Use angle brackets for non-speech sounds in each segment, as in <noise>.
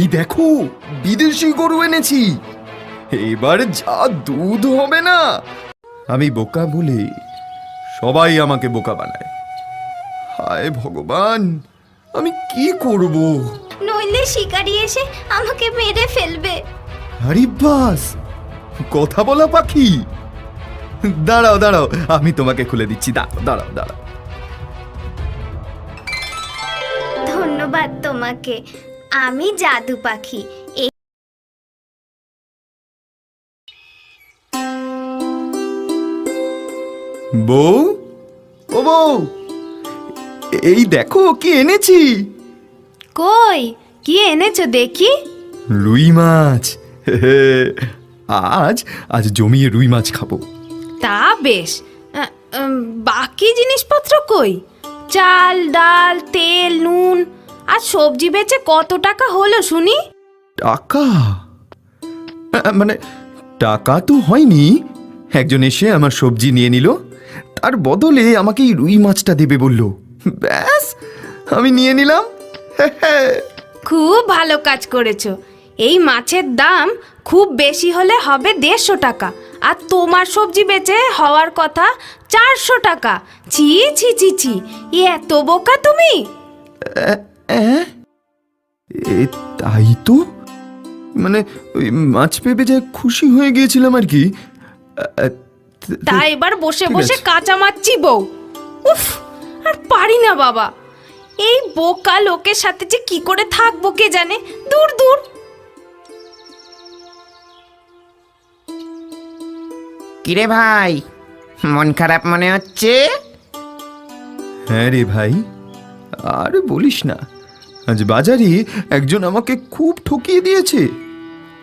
এই দেখো বিদেশি গরু এনেছি। এবার যা দুধ হবে না। আমি বোকা বলে সবাই আমাকে বোকা বানায়। হায় ভগবান আমি কি করব? নইলে শিকারি এসে আমাকে মেরে ফেলবে। আরে বাস কথা বলা পাখি। দাঁড়াও দাঁড়াও আমি তোমাকে খুলে দিচ্ছি। দাঁড়াও দাঁড়াও দাঁড়াও। ধন্যবাদ তোমাকে। আমি জাদু পাখি। এই বউ? ও বউ! এই দেখো কি এনেছি? কই? কি এনেছো দেখি? রুই মাছ। আজ আজ জমিয়ে রুই মাছ খাব। তা বেশ। বাকি জিনিসপত্র কই? চাল ডাল তেল নুন। আর সবজি বেচে কত টাকা হলো শুনি? টাকা? আ, মানে টাকা তো হয়নি। একজন এসে আমার সবজি নিয়ে নিল তার বদলে আমাকে এই রুই মাছটা দেবে বলল। ব্যাস আমি নিয়ে নিলাম। খুব ভালো কাজ করেছ। এই মাছের দাম খুব বেশি হলে হবে দেড়শো টাকা আর তোমার সবজি বেচে হওয়ার কথা চারশো টাকা। ছি ছি ছি ছি এত বোকা তুমি? এ, তাই তো? মানে ওই মাছ পেপে যা খুশি হয়ে গিয়েছিলাম আর কি। আ, ত- তা এবার বসে বসে কাঁচা মারছি বউ উফ আর পারি না বাবা। এই বোকা লোকের সাথে যে কি করে থাকব কে জানে? দূর দূর। কিরে ভাই মন খারাপ মনে হচ্ছে? হ্যাঁ রে ভাই আর বলিস না। আজ বাজারে একজন আমাকে খুব ঠকিয়ে দিয়েছে।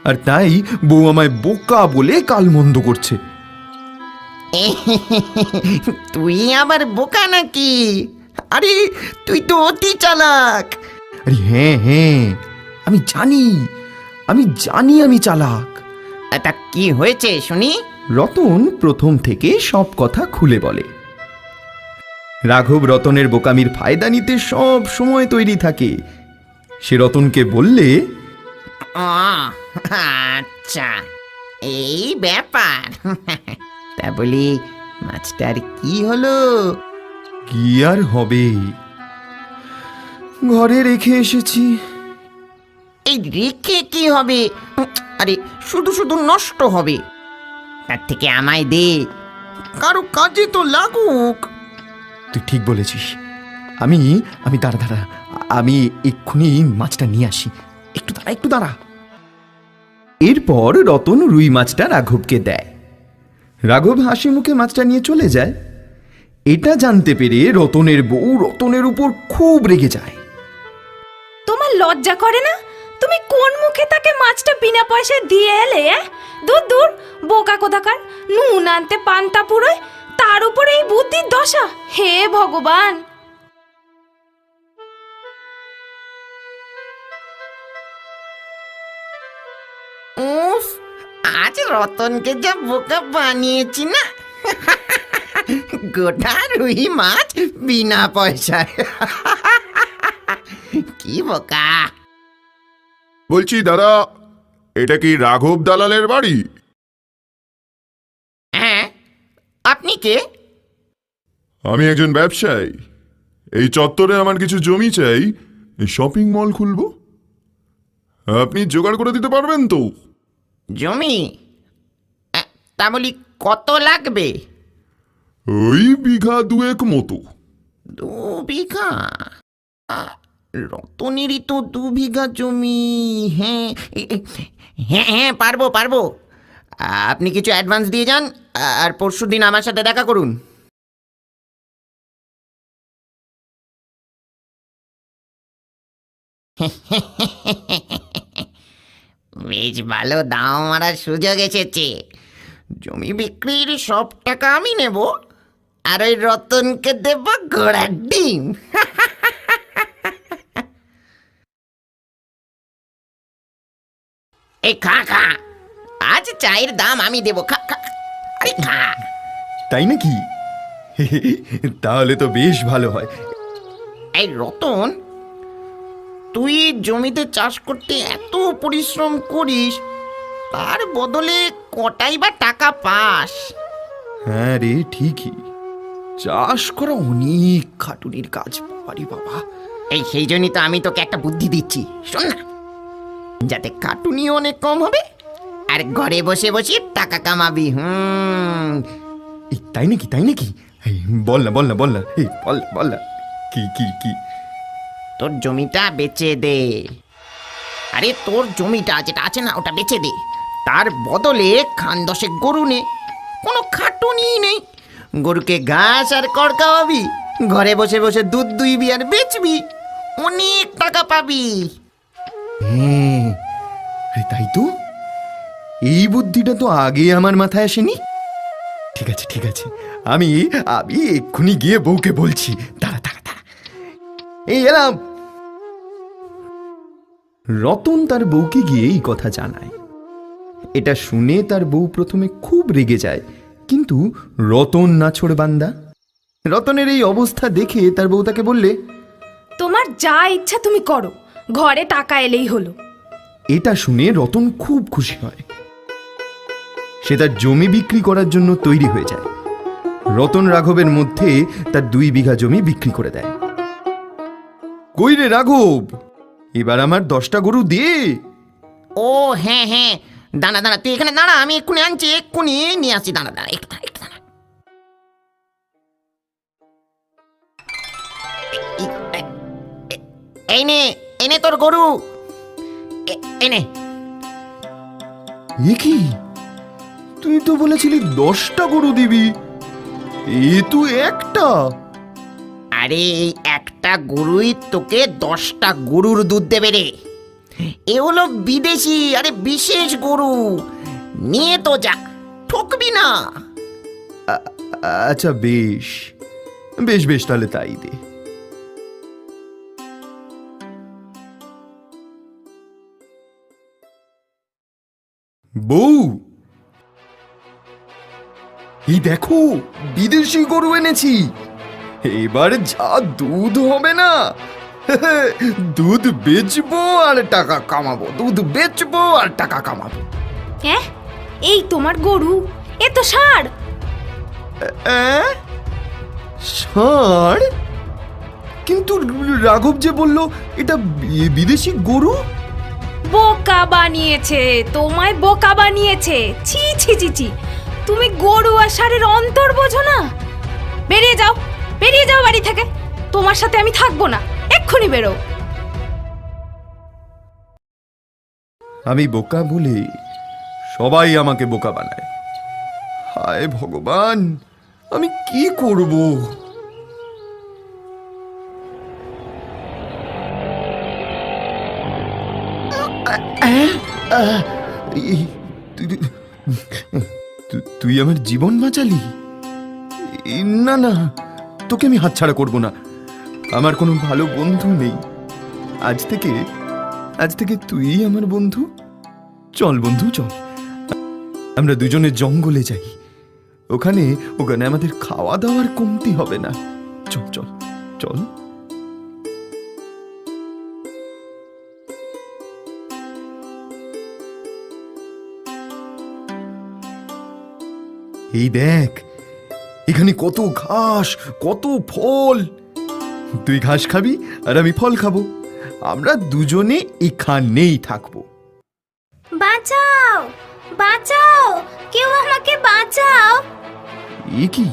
আর তাই বউ আমায় বোকা বলে কাল মন্দ করছে। <laughs> তুই আবার বোকা নাকি? আরে তুই তো অতি চালাক। আরে হ্যাঁ হ্যাঁ আমি জানি আমি জানি আমি চালাক। তা কি হয়েছে শুনি? রতন প্রথম থেকে সব কথা খুলে বলে। রাঘব রতনের বোকামির ফায়দা নিতে সব সময় তৈরি থাকে। সে রতনকে বললে আচ্ছা এই ব্যাপার। <laughs> তা বলি মাছটার কি হলো? কি আর হবে? ঘরে রেখে এসেছি। এই রেখে কি হবে? আরে শুধু শুধু নষ্ট হবে। তার থেকে আমায় দে। কারও কাজে তো লাগুক। তুই ঠিক বলেছিস। আমি আমি দাঁড়া দাঁড়া। আমি এক্ষুনি মাছটা নিয়ে আসি। একটু দাঁড়া একটু দাঁড়া। এরপর রতন রুই মাছটা রাঘবকে দেয়। রাঘব হাসি মুখে মাছটা নিয়ে চলে যায়। এটা জানতে পেরে রতনের বউ রতনের উপর খুব রেগে যায়। তোমার লজ্জা করে না? তুমি কোন মুখে তাকে মাছটা বিনা পয়সায় দিয়ে এলে? দূর দূর, বোকা কোথাকার? নুন আনতে পান্তা পুরোয় তার উপরে এই বুদ্ধির দশা। হে ভগবান। উফ আজ রতনকে যা বোকা বানিয়েছি না। গোটা রুই মাছ বিনা পয়সায়। কি বোকা। বলছি দাদা এটা কি রাঘব দালালের বাড়ি হ্যাঁ আপনি কে? আমি একজন ব্যবসায়ী। এই চত্বরে আমার কিছু জমি চাই শপিং মল খুলব। আপনি জোগাড় করে দিতে পারবেন তো? জমি? তা বলি কত লাগবে? ওই বিঘা দুয়েক মতো। দু বিঘা? রতনেরই তো দু বিঘা জমি। হ্যাঁ হ্যাঁ হ্যাঁ পারব পারব। আপনি কিছু অ্যাডভান্স দিয়ে যান, আর পরশু দিন আমার সাথে দেখা করুন। বেশ ভালো দাম মারার সুযোগ এসেছে। জমি বিক্রির সব টাকা আমি নেব, আর ওই রতনকে দেব ঘোড়ার ডিম। এই খা খা। আজ চায়ের দাম আমি দেব খা খা আরে খা। তাই নাকি? তাহলে তো বেশ ভালো হয়। এই রতন তুই জমিতে চাষ করতে এত পরিশ্রম করিস তার বদলে কটাই বা টাকা পাস? হ্যাঁ রে ঠিকই। চাষ করা অনেক খাটুনির কাজ বাবারি বাবা। এই সেই জন্যই তো আমি তোকে একটা বুদ্ধি দিচ্ছি। শোন না যাতে কাটুনি অনেক কম হবে আর ঘরে বসে বসে টাকা কামাবি হুম। এই তাই নাকি তাই নাকি? এই বল না বল না বল না। এই বল না, বল না। কি কি কি? তোর জমিটা বেচে দে। আরে তোর জমিটা যেটা আছে না ওটা বেচে দে। তার বদলে খান দশে গরু নে। কোনো খাটুনি নেই। গরুকে ঘাস আর কড় খাওয়াবি। ঘরে বসে বসে দুধ দুইবি আর বেচবি। অনেক টাকা পাবি। হ্যাঁ। আরে তাই তো? এই বুদ্ধিটা তো আগে আমার মাথায় আসেনি? ঠিক আছে ঠিক আছে। আমি আমি এক্ষুনি গিয়ে বউকে বলছি। দাঁড়া দাঁড়া দাঁড়া। এই এলাম। রতন তার বউকে গিয়ে এই কথা জানায়। এটা শুনে তার বউ প্রথমে খুব রেগে যায়। কিন্তু রতন না ছোড় বান্দা? রতনের এই অবস্থা দেখে তার বউ তাকে বললে তোমার যা ইচ্ছা তুমি করো। ঘরে টাকা এলেই হলো। এটা শুনে রতন খুব খুশি হয়। সে তার জমি বিক্রি করার জন্য তৈরি হয়ে যায়। রতন রাঘবের মধ্যে তার দুই বিঘা জমি বিক্রি করে দেয়। কই রে রাঘব? এবার আমার দশটা গরু দে। ও হ্যাঁ হ্যাঁ। দাঁড়া দাঁড়া তুই এখানে দাঁড়া আমি এক্ষুনি আনছি এক্ষুনি নিয়ে আসছি দাঁড়া দাঁড়া একটু দাঁড়া একটু দাঁড়া। এই- নে এই নে তোর গরু। এ- এই নে এ কি? তুই তো বলেছিলি দশটা গরু দিবি। এ তুই একটা। আরে এই একটা গরুই তোকে দশটা গরুর দুধ দেবে রে। এ হলো বিদেশি আরে বিশেষ গরু। নিয়ে তো যা ঠকবি না। আচ্ছা বেশ। বেশ বেশ তাহলে তাই দে। বউ এই দেখো বিদেশি গরু এনেছি। এবার যা দুধ হবে না <laughs> দুধ বেচবো আর টাকা কামাবো দুধ বেচবো আর টাকা কামাবো। হ্যাঁ? এই তোমার গরু এ তো ষাঁড়? ষাঁড়? কিন্তু রাঘব যে বলল এটা বিদেশি গরু? বোকা বানিয়েছে তোমায় বোকা বানিয়েছে। ছি ছি ছি ছি। তুমি গরু আর ষাঁড়ের অন্তর বোঝো না? বেরিয়ে যাও বেরিয়ে যাও বাড়ি থেকে। তোমার সাথে আমি থাকব না। এক্ষুনি বেরো আমি বোকা বলে সবাই আমাকে বোকা বানায়। হায় ভগবান আমি কি করব? এই, তুই- তুই আমার জীবন বাঁচালি? না না, তোকে আমি হাতছাড়া করব না। আমার কোনো ভালো বন্ধু নেই। আজ থেকে আজ থেকে তুই আমার বন্ধু। চল বন্ধু, চল। আমরা দুজনে জঙ্গলে যাই। ওখানে ওখানে আমাদের খাওয়া দাওয়ার কমতি হবে না। চল চল চল। এই দেখ এখানে কত ঘাস কত ফল। তুই ঘাস খাবি আর আমি ফল খাব। আমরা দুজনে এখানেই থাকব। বাঁচাও বাঁচাও কেউ আমাকে বাঁচাও। এ কি?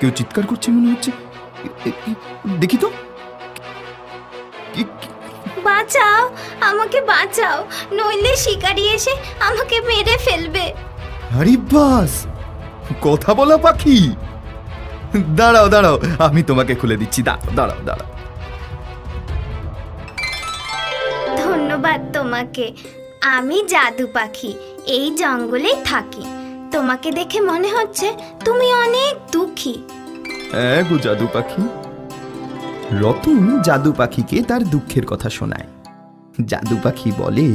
কেউ চিৎকার করছে মনে হচ্ছে। দেখি তো। বাঁচাও আমাকে বাঁচাও নইলে শিকারি এসে আমাকে মেরে ফেলবে। আরে বাস! কথা বলা পাখি। দাঁড়াও দাঁড়াও আমি তোমাকে খুলে দিচ্ছি। দাঁড়াও দাঁড়াও দাঁড়াও। ধন্যবাদ তোমাকে। আমি জাদু পাখি এই জঙ্গলে থাকি। তোমাকে দেখে মনে হচ্ছে তুমি অনেক দুঃখী। হ্যাঁ গো জাদু পাখি। রতন জাদু পাখিকে তার দুঃখের কথা শোনায়। জাদু পাখি বলে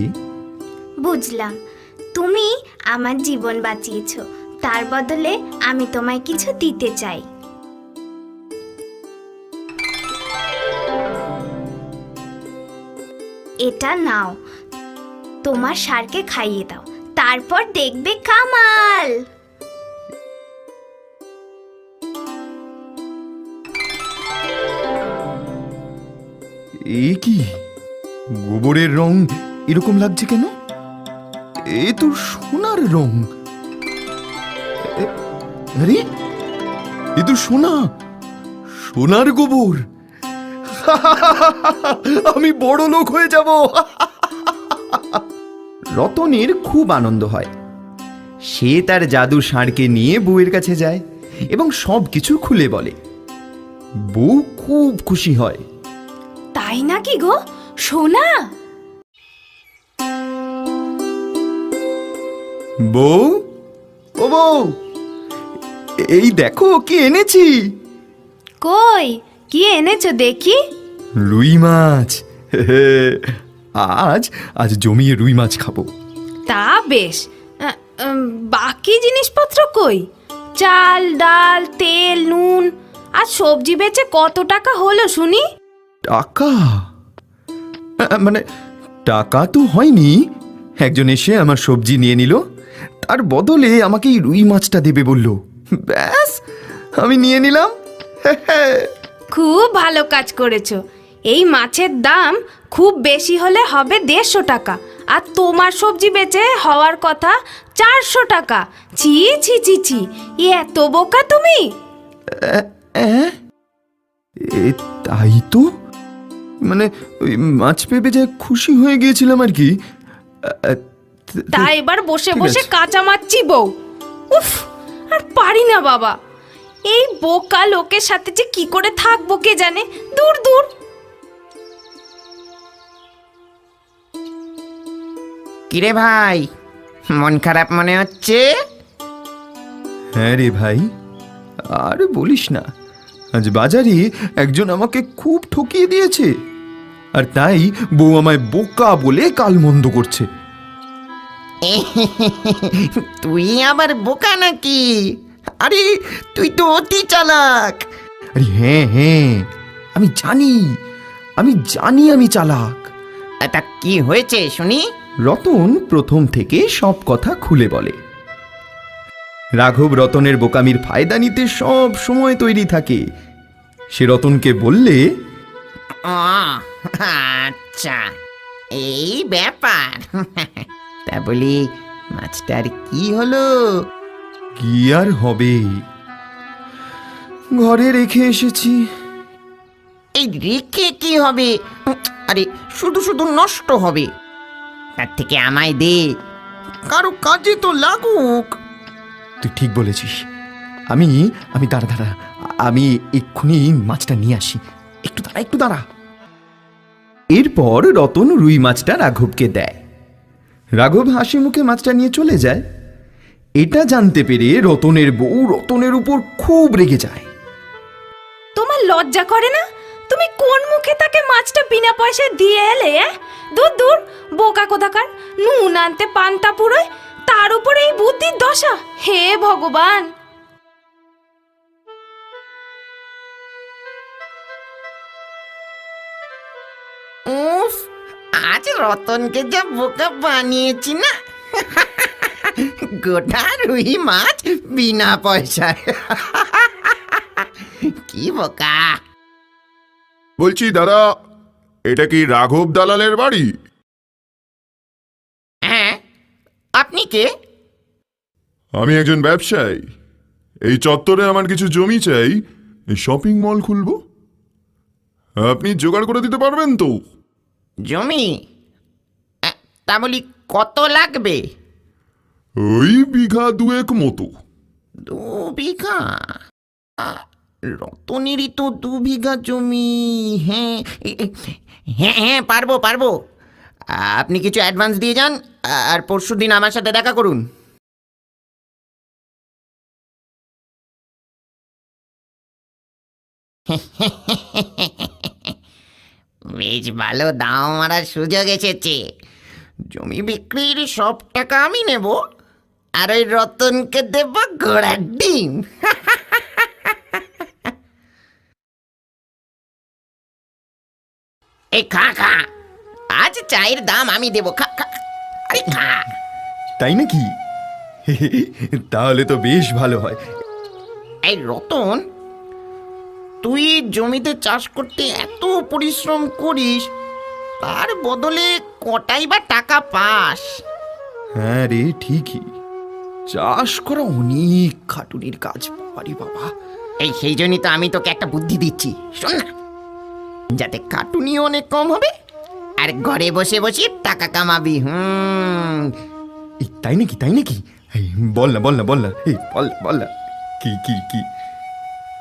বুঝলাম। তুমি আমার জীবন বাঁচিয়েছো। তার বদলে আমি তোমায় কিছু দিতে চাই। এটা নাও। তোমার সারকে খাইয়ে দাও। তারপর দেখবে কামাল। কি? গোবরের রং এরকম লাগছে কেন? এ তো সোনার রং। আরে এ তো সোনা। সোনার গোবর। আমি বড় লোক হয়ে যাব। রতনের খুব আনন্দ হয়। সে তার জাদু ষাঁড়কে নিয়ে বউয়ের কাছে যায় এবং সব কিছু খুলে বলে। বউ খুব খুশি হয়। তাই নাকি গো? সোনা! বউ? ও বউ! এই দেখো কি এনেছি? কই? কি এনেছো দেখি? রুই মাছ। আজ আজ জমিয়ে রুই মাছ খাব। তা বেশ। বাকি জিনিসপত্র কই? চাল ডাল তেল নুন। আর সবজি বেচে কত টাকা হলো শুনি? টাকা? মানে টাকা তো হয়নি। একজন এসে আমার সবজি নিয়ে নিল। তার বদলে আমাকে এই রুই মাছটা দেবে বলল। ব্যাস আমি নিয়ে নিলাম। খুব ভালো কাজ করেছ। এই মাছের দাম খুব বেশি হলে হবে দেড়শো টাকা। আর তোমার সবজি বেচে হওয়ার কথা চারশো টাকা। ছি ছি ছি ছি এত বোকা তুমি? তাই তো? মানে ওই মাছ পেপে যে খুশি হয়ে গিয়েছিলাম আর কি। ত- এবার বসে বসে। কাঁচা মারছি বউ উফ আর পারি না বাবা। এই বোকা লোকের সাথে যে কি করে থাকব কে জানে? দূর দূর। কিরে ভাই মন খারাপ মনে হচ্ছে? হ্যাঁ রে ভাই। আর বলিস না আজ বাজারে একজন আমাকে খুব ঠকিয়ে দিয়েছে। আর তাই বউ আমায় বোকা বলে কালমন্দ করছে। <laughs> তুই আবার বোকা নাকি? আরে তুই তো অতি চালাক। আরে হ্যাঁ হ্যাঁ আমি জানি আমি জানি আমি চালাক। তা কি হয়েছে শুনি? রতন প্রথম থেকে সব কথা খুলে বলে। রাঘব রতনের বোকামির ফায়দা নিতে সব সময় তৈরি থাকে। সে রতনকে বললে আচ্ছা এই ব্যাপার। <laughs> তা বলি মাছটার কি হলো? কি আর হবে? ঘরে রেখে এসেছি। এই রেখে কি হবে? আরে শুধু শুধু নষ্ট হবে। তার থেকে আমায় দে। কারও কাজে তো লাগুক। তুই ঠিক বলেছিস। আমি আমি দাঁড়া দাঁড়া। আমি এক্ষুনি মাছটা নিয়ে আসি। একটু দাঁড়া একটু দাঁড়া। এরপর রতন রুই মাছটা রাঘবকে দেয়। রাঘব হাসি মুখে মাছটা নিয়ে চলে যায়। এটা জানতে পেরে রতনের বউ রতনের উপর খুব রেগে যায়। তোমার লজ্জা করে না? তুমি কোন মুখে তাকে মাছটা বিনা পয়সায় দিয়ে এলে? দূর দূর, বোকা কোথাকার? নুন আনতে পান্তা পুরোয়, তার উপরে এই বুদ্ধির দশা। হে ভগবান! আজ রতনকে যা বোকা বানিয়েছি না? গোটা রুই মাছ বিনা পয়সায়। কি বোকা? বলছি দাদা এটা কি রাঘব দালালের বাড়ি? হ্যাঁ আপনি কে? আমি একজন ব্যবসায়ী। এই চত্বরে আমার কিছু জমি চাই শপিং মল খুলবো? আপনি জোগাড় করে দিতে পারবেন তো? জমি? তা বলি কত লাগবে? ওই বিঘা দুয়েক মতো। দু বিঘা? আহ, রতনেরই তো দু বিঘা জমি। হ্যাঁ এ- হ্যাঁ হ্যাঁ পারব পারব। আপনি কিছু অ্যাডভান্স দিয়ে যান আর পরশু দিন আমার সাথে দেখা করুন। <laughs> বেশ ভালো দাম মারার সুযোগ এসেছে। জমি বিক্রির সব টাকা আমি নেব আর ওই রতনকে দেব ঘোড়ার ডিম। <laughs> এই খা খা। আজ চায়ের দাম আমি দেবো খা খা। আরে খা। তাই নাকি? <laughs> তাহলে তো বেশ ভালো হয়। এই রতন তুই জমিতে চাষ করতে এত পরিশ্রম করিস তার বদলে কটাই বা টাকা পাস? হ্যাঁ রে ঠিকই। চাষ করা অনেক খাটুনির কাজ বাবারি বাবা। এই সেই জন্যই তো আমি তোকে একটা বুদ্ধি দিচ্ছি। শোন না। যাতে খাটুনি অনেক কম হবে আর ঘরে বসে বসে টাকা কামাবি হুম। এই তাই নাকি তাই নাকি? এই, বল না বল না বল না। এই বল না, বল না। কি কি কি?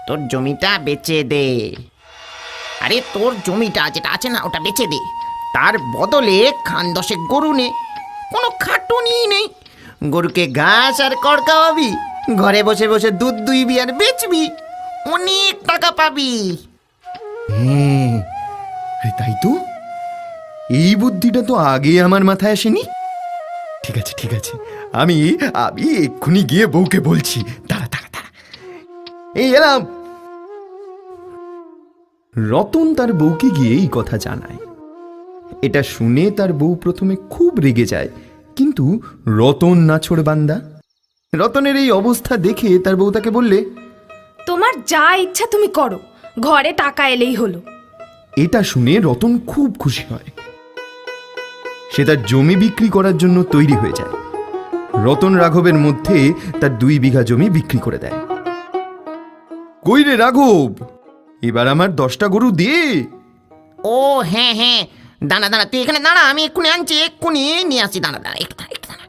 তোর জমিটা বেচে দে। আরে তোর জমিটা যেটা আছে না ওটা বেচে দে। তার বদলে খান দশেক গরু নে। কোনো খাটুনি নেই। গরুকে ঘাস আর কড় খাওয়াবি, ঘরে বসে বসে দুধ দুইবি আর বেচবি, অনেক টাকা পাবি। হ্যাঁ তাই তো। এই বুদ্ধিটা তো আগে আমার মাথায় আসেনি। ঠিক আছে ঠিক আছে। আমি আমি এক্ষুনি গিয়ে বউকে বলছি। দাঁড়া দাঁড়া দাঁড়া। এই এলাম। রতন তার বউকে গিয়ে এই কথা জানায়। এটা শুনে তার বউ প্রথমে খুব রেগে যায়। কিন্তু রতন নাছোড় বান্দা। রতনের এই অবস্থা দেখে তার বউ তাকে বললে তোমার যা ইচ্ছা তুমি করো ঘরে টাকা এলেই হলো। এটা শুনে রতন খুব খুশি হয়। সে তার জমি বিক্রি করার জন্য তৈরি হয়ে যায়। রতন রাঘবের মধ্যে তার দুই বিঘা জমি বিক্রি করে দেয়। কই রে রাঘব? এবার আমার দশটা গরু দে। ও হ্যাঁ হ্যাঁ দাঁড়া দাঁড়া তুই এখানে দাঁড়া আমি এক্ষুনি আনছি এক্ষুনি নিয়ে আসছি দাঁড়া দাঁড়া একটু দাঁড়া। একটু দাঁড়া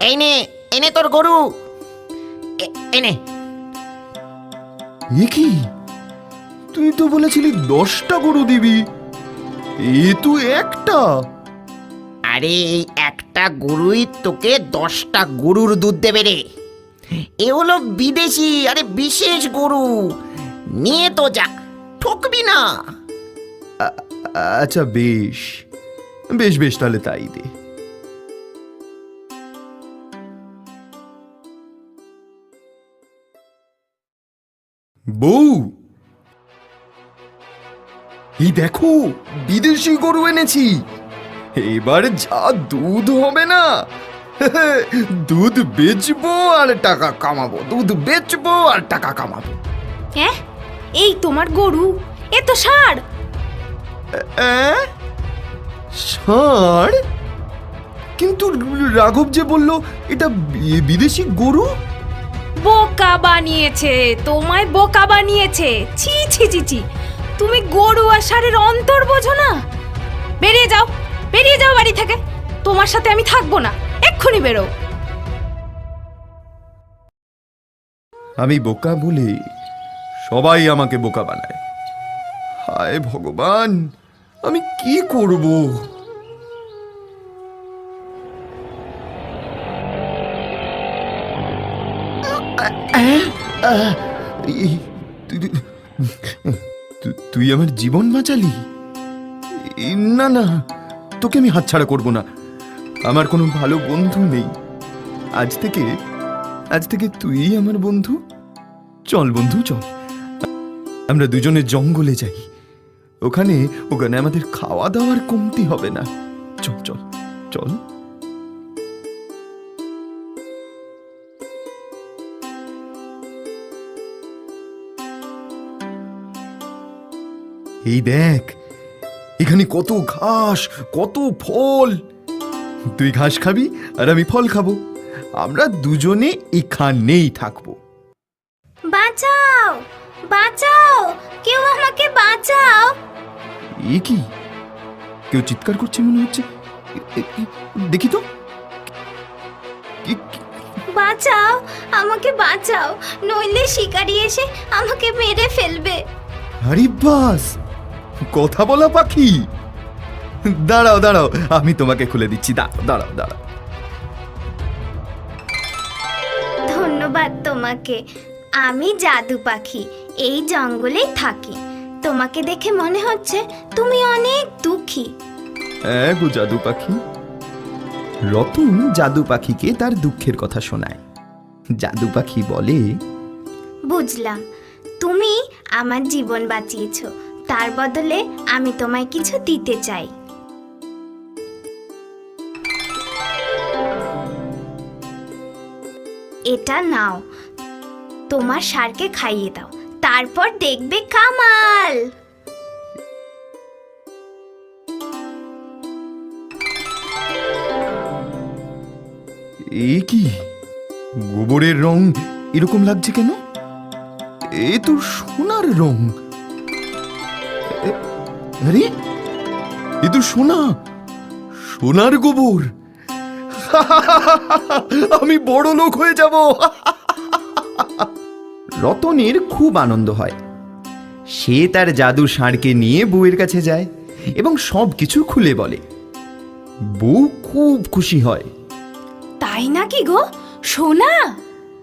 এই- নে এই নে তোর গরু। এ- এই এ কি? তুই তো বলেছিলি দশটা গরু দিবি। এ তুই একটা। আরে এই একটা গরুই তোকে দশটা গরুর দুধ দেবে রে। এ হলো বিদেশি, আরে বিশেষ গরু। নিয়ে তো যা, ঠকবি না। আচ্ছা বেশ। বেশ বেশ, তাহলে তাই দে। বউ! এই দেখো, বিদেশি গরু এনেছি। এবার যা দুধ হবে না দুধ বেচবো আর টাকা কামাবো। দুধ বেচবো আর টাকা কামাবো। হ্যাঁ এই তোমার গরু? এ তো ষাঁড়? ষাঁড় কিন্তু রাঘব যে বলল এটা বিদেশি গরু? বোকা বানিয়েছে তোমায় বোকা বানিয়েছে। ছি ছি ছি ছি। তুমি গরু আর ষাঁড়ের অন্তর বোঝো না? বেরিয়ে যাও বেরিয়ে যাও বাড়ি থেকে। তোমার সাথে আমি থাকব না। এক্ষুনি বেরো। আমি বোকা বলে সবাই আমাকে বোকা বানায়। হায় ভগবান, আমি কি করব? তুই- আমার জীবন বাঁচালি? না না, তোকে আমি হাতছাড়া করব না। আমার কোনো ভালো বন্ধু নেই। আজ থেকে আজ থেকে তুই আমার বন্ধু। চল বন্ধু, চল। আমরা দুজনে জঙ্গলে যাই। ওখানে ওখানে আমাদের খাওয়া দাওয়ার কমতি হবে না। চল চল চল। এই দেখ, এখানে কত ঘাস, কত ফল। তুই ঘাস খাবি আর আমি ফল খাব। আমরা দুজনে এখানেই থাকব। বাঁচাও! বাঁচাও! কেউ আমাকে বাঁচাও! এ কি? কেউ চিৎকার করছে মনে হচ্ছে। দেখি তো। বাঁচাও! আমাকে বাঁচাও! নইলে শিকারি এসে আমাকে মেরে ফেলবে। আরে বাস! কথা বলা পাখি! দাঁড়াও দাঁড়াও আমি তোমাকে খুলে দিচ্ছি। দাঁড়াও দাঁড়াও দাঁড়াও। ধন্যবাদ তোমাকে। আমি জাদু পাখি এই জঙ্গলেই থাকি। তোমাকে দেখে মনে হচ্ছে তুমি অনেক দুঃখী। হ্যাঁ গো জাদু পাখি। রতন জাদু পাখিকে তার দুঃখের কথা শোনায়। জাদু পাখি বলে বুঝলাম। তুমি আমার জীবন বাঁচিয়েছো। তার বদলে আমি তোমায় কিছু দিতে চাই। এটা নাও। তোমার সারকে খাইয়ে দাও। তারপর দেখবে কামাল। এ কি? গোবরের রং এরকম লাগছে কেন? এ তো সোনার রং। আরে, এ তো সোনা। সোনার গোবর। <laughs> আমি বড় লোক হয়ে যাব। রতনের খুব আনন্দ হয়। সে তার জাদু ষাঁড়কে নিয়ে বউয়ের কাছে যায় এবং সব কিছু খুলে বলে। বউ খুব খুশি হয়। তাই নাকি গো? সোনা!